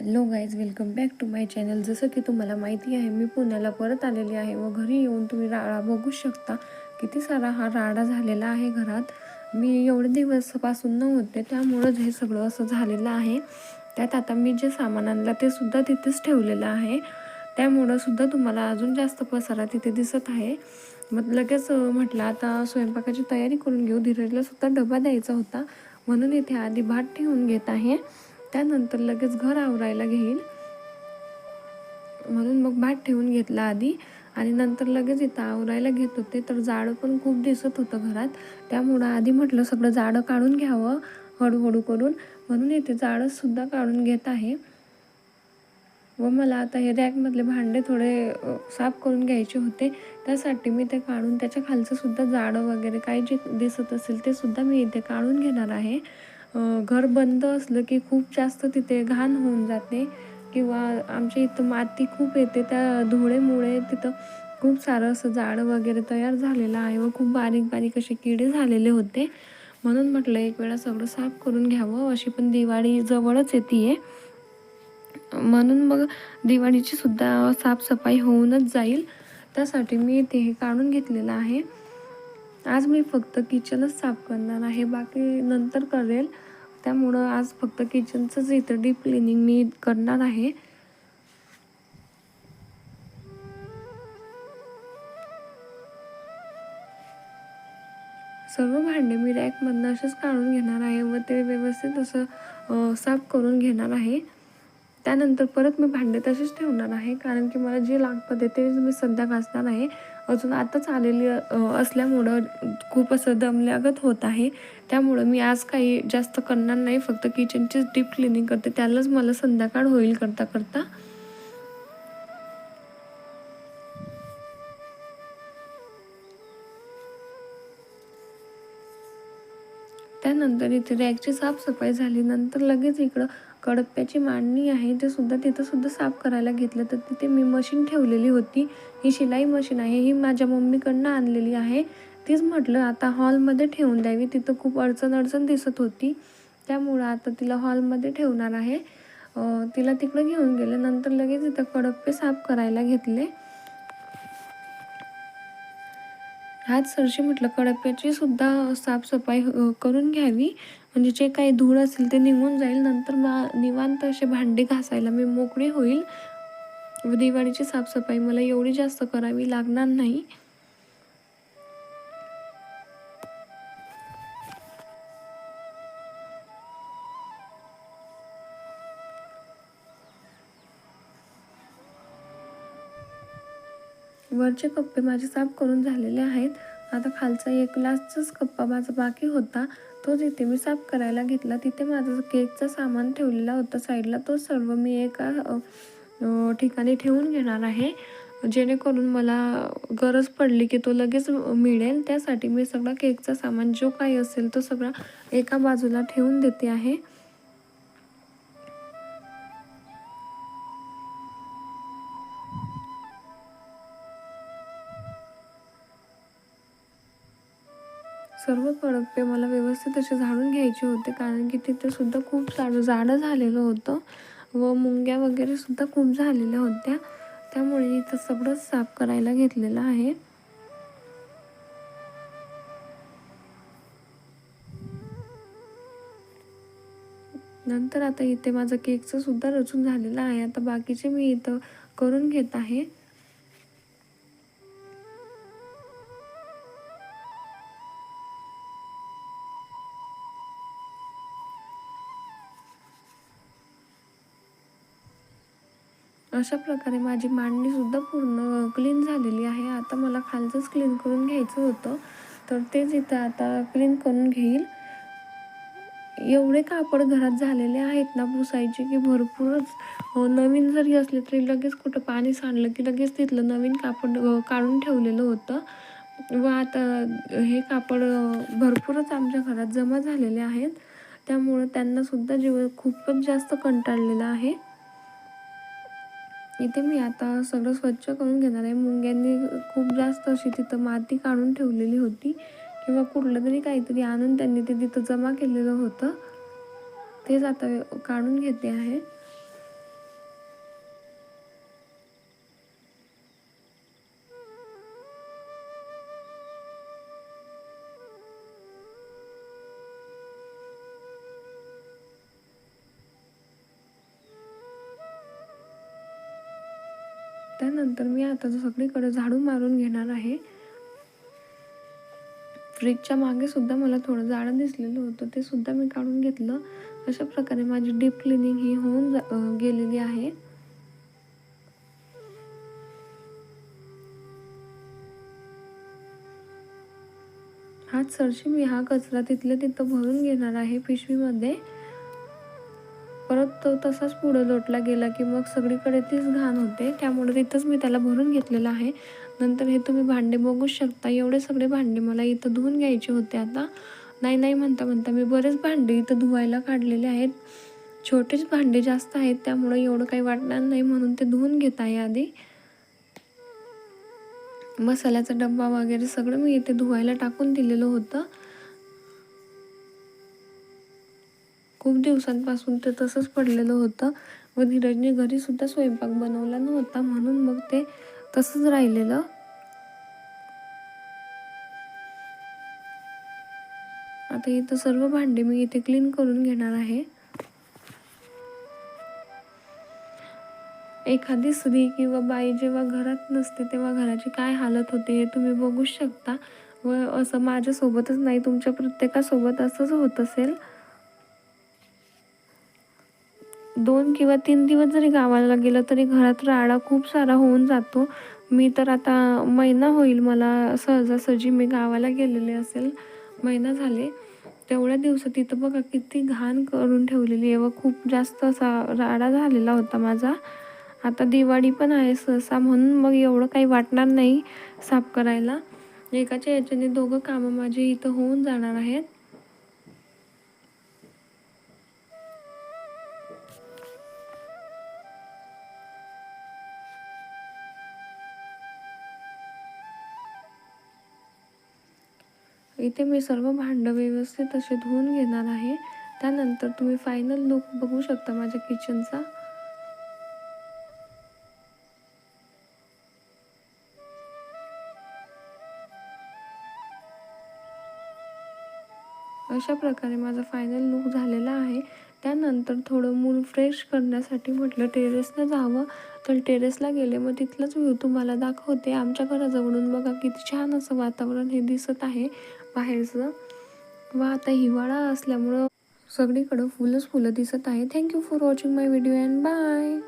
Hello guys welcome back to my channel जसं की तुम्हाला माहिती आहे मी पुण्याला परत आलेली आहे व घरी येऊन तुम्ही राडा बघू शकता. किती सारा हा राडा झालेला आहे घरात. मी एवढे दिवसपासून नव्हते त्यामुळंच हे सगळं असं झालेलं आहे. त्यात आता मी जे सामान आणलं ते सुद्धा तिथेच ठेवलेलं आहे. त्यामुळं सुद्धा तुम्हाला अजून जास्त पसारा तिथे दिसत आहे. मग लगेच म्हटलं आता स्वयंपाकाची तयारी करून घेऊ. धीरजला सुद्धा डबा द्यायचा होता. म्हणून इथे आधी भात ठेवून घेत आहे. त्यानंतर लगेच घर आवरायला घेईल म्हणून मग भात ठेवून घेतला आधी. आणि नंतर लगेच इथं आवरायला घेत होते. तर जाडं पण खूप दिसत होतं घरात. त्यामुळं आधी म्हटलं सगळं जाडं काढून घ्यावं हळूहळू करून. म्हणून इथे जाडंसुद्धा काढून घेत आहे. व मला आता हे रॅकमधले भांडे थोडे साफ करून घ्यायचे होते. त्यासाठी मी ते काढून त्याच्या खालचं सुद्धा जाडं वगैरे काही जे दिसत असेल ते सुद्धा मी इथे काढून घेणार आहे. घर बंद असलं की खूप जास्त तिथे घाण होऊन जाते. किंवा आमच्या इथं माती खूप येते त्या धुळेमुळे तिथं खूप सारं असं जाडं वगैरे तयार झालेलं आहे व खूप बारीक बारीक असे किडे झालेले होते. म्हणून म्हटलं एक वेळा सगळं साफ करून घ्यावं. अशी पण दिवाळी जवळच येते म्हणून मग दिवाळीची सुद्धा साफसफाई होऊनच जाईल. त्यासाठी मी ते हे काढून घेतलेलं आहे. आज मी फक्त किचनच साफ करणार आहे. बाकी नंतर करेल. त्यामुळं आज फक्त किचनचंच इथं डीप क्लिनिंग मी करणार आहे. सर्व भांडे मी रॅकमधनं असेच काढून घेणार आहे व ते व्यवस्थित असं साफ करून घेणार आहे. त्यानंतर परत मी भांडे तसेच ठेवणार आहे कारण की मला जे लागतं ते तेच मी सध्या घासणार आहे. अजून आताच आलेली असल्यामुळं खूप असं दमल्यागत होत आहे. त्यामुळं मी आज काही जास्त करणार नाही फक्त किचनचीच डीप क्लिनिंग करते. त्यालाच मला संध्याकाळ होईल करता करता. त्यानंतर इथे रॅकची साफसफाई झाली. नंतर लगेच इकडं कडप्प्याची मांडणी आहे. ते सुद्धा तिथं सुद्धा साफ करायला घेतलं. तर तिथे मी मशीन ठेवलेली होती. ही शिलाई मशीन आहे. ही माझ्या मम्मीकडनं आणलेली आहे. तीच म्हटलं आता हॉलमध्ये ठेवून द्यावी. तिथं खूप अडचण अडचण दिसत होती. त्यामुळं आता तिला हॉलमध्ये ठेवणार आहे. तिला तिकडं घेऊन गेले. नंतर लगेच इथं कडप्पे साफ करायला घेतले. हात सरशी म्हटलं कडप्प्याची सुद्धा साफसफाई करून घ्यावी. म्हणजे जे काही धूळ असेल ते निघून जाईल नंतर मा निवांत असे भांडे घासायला मी मोकळी होईल. व दिवाळीची साफसफाई मला एवढी जास्त करावी लागणार नाही. वरचे कप्पे माझे साफ करून झालेले आहेत. आता खालचा एक ग्लासचाच कप्पा माझा बाकी होता. तो जिथे मी साफ करायला घेतला तिथे माझा केकचा सामान ठेवलेला होता साईडला. तो सर्व मी एका ठिकाणी ठेवून घेणार आहे. जेणेकरून मला गरज पडली की तो लगेच मिळेल. त्यासाठी मी सगळा केकचा सामान जो काही असेल तो सगळा एका बाजूला ठेवून देते आहे. सर्व कडप्पे मला व्यवस्थित असे झाडून घ्यायचे होते कारण की तिथे सुद्धा खूप झाडं झाडं झालेलं होतं व मुंग्या वगैरे सुद्धा खूप झालेल्या होत्या. त्यामुळे इथं सगळंच साफ करायला घेतलेलं आहे. नंतर आता इथे माझं केकचं सुद्धा रचून झालेलं आहे. आता बाकीचे मी इथं करून घेत आहे. अशा प्रकारे माझी मांडणीसुद्धा पूर्ण क्लीन झालेली आहे. आता मला खालचंच क्लीन करून घ्यायचं होतं. तर तेच इथं आता क्लीन करून घेईल. एवढे कापड घरात झालेले आहेत ना पुसायचे की भरपूरच. नवीन जरी असले तरी लगेच कुठं पाणी सांडलं की लगेच तिथलं नवीन कापड काढून ठेवलेलं होतं. व आता हे कापड भरपूरच आमच्या घरात जमा झालेले आहेत. त्यामुळं त्यांनासुद्धा जीव खूपच जास्त कंटाळलेला आहे. इथे मी आता सगळं स्वच्छ करून घेणार आहे. मुंग्यांनी खूप जास्त अशी तिथं माती काढून ठेवलेली होती. किंवा कुठलं तरी काहीतरी आणून त्यांनी ते तिथं जमा केलेलं होतं. तेच आता काढून घेते आहे. त्यानंतर मी आता सगळीकडे झाडू मारून घेणार आहे फ्रीजच्या मागे सुद्धा मला थोडं जाडं दिसलेलं होतं ते सुद्धा मी काढून घेतलं. अशा प्रकारे माझी डीप क्लिनिंग ही होऊन गेलेली आहे. हात सरशी मी हा कचरा तिथल्या तिथं भरून घेणार आहे पिशवीमध्ये. परत तो तसाच पुढं लोटला गेला की मग सगळीकडे तीच घाण होते. त्यामुळे तिथंच मी त्याला भरून घेतलेलं आहे. नंतर हे तुम्ही भांडे बघूच शकता. एवढे सगळे भांडे मला इथं धुवून घ्यायचे होते आता. नाही नाही म्हणता म्हणता मी बरेच भांडे इथं धुवायला काढलेले आहेत. छोटेच भांडे जास्त आहेत त्यामुळे एवढं काही वाटणार नाही म्हणून ते धुवून घेत आहे आधी. मसाल्याचा डब्बा वगैरे सगळं मी इथे धुवायला टाकून दिलेलं होतं. खूप दिवसांपासून ते तसंच पडलेलं होतं. व धीरजने घरीसुद्धा स्वयंपाक बनवला नव्हता. म्हणून मग ते तसंच राहिलेलं. आता इथं सर्व भांडे मी इथे क्लीन करून घेणार आहे. एखादी स्त्री किंवा बाई जेव्हा घरात नसते तेव्हा घराची काय हालत होते हे तुम्ही बघूच शकता. व असं माझ्यासोबतच नाही तुमच्या प्रत्येकासोबत असंच होत असेल. दोन किंवा तीन दिवस जरी गावाला गेलं तरी घरात राडा खूप सारा होऊन जातो. मी तर आता महिना होईल मला सहजासहजी मी गावाला गेलेले असेल महिना झाले. तेवढ्या दिवसात तिथं बघा किती घाण करून ठेवलेली आहे. व खूप जास्त असा राडा झालेला होता माझा. आता दिवाळी पण आहे सहसा म्हणून मग एवढं काही वाटणार नाही साफ करायला. एकाच्या याच्याने दोघं कामं माझे इथं होऊन जाणार आहेत. इथे मी सर्व भांडं व्यवस्थित असे धुवून घेणार आहे. त्यानंतर तुम्ही फायनल लुक बघू शकता माझ्या किचनचा अशा प्रकारे माझा फायनल लुक झालेला आहे. त्यानंतर थोडं मूड फ्रेश करण्यासाठी म्हटलं टेरेसला जावं. तर टेरेसला गेले मग तिथलाच व्ह्यू तुम्हाला दाखवते. आमच्या घराजवळून बघा किती छान असं वातावरण हे दिसत आहे. बाहेरचं. व आता हिवाळा असल्यामुळं सगळीकडं फुलंच फुलं दिसत आहे thank you for watching my video and bye